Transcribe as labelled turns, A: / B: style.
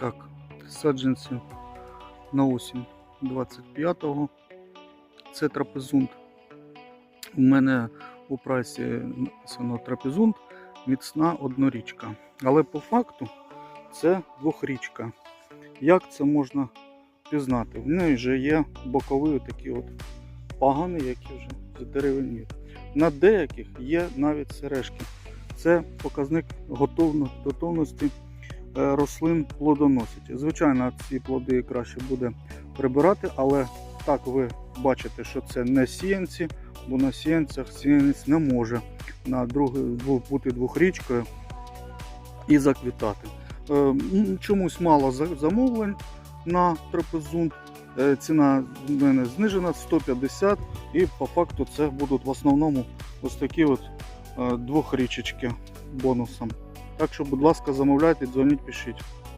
A: Так, саджанців на осінь 25-го. Це трапезунт. У мене у прайсі написано трапезунт міцна однорічка. Але по факту це двохрічка. Як це можна пізнати? В неї вже є бокові такі от пагани, які вже задеревеніють. На деяких є навіть сережки. Це показник готовно- готовності рослин плодоносить. Звичайно, ці плоди краще буде прибирати, але так ви бачите, що це не сіянці, бо на сіянцях сіянець не може на друге, дву- бути двохрічкою і заквітати. Е, Чомусь мало замовлень на трапезунт. Е, Ціна в мене знижена 150 і по факту це будуть в основному ось такі от е, двохрічечки бонусом. Так що, будь ласка, замовляйте, дзвоніть, пишіть.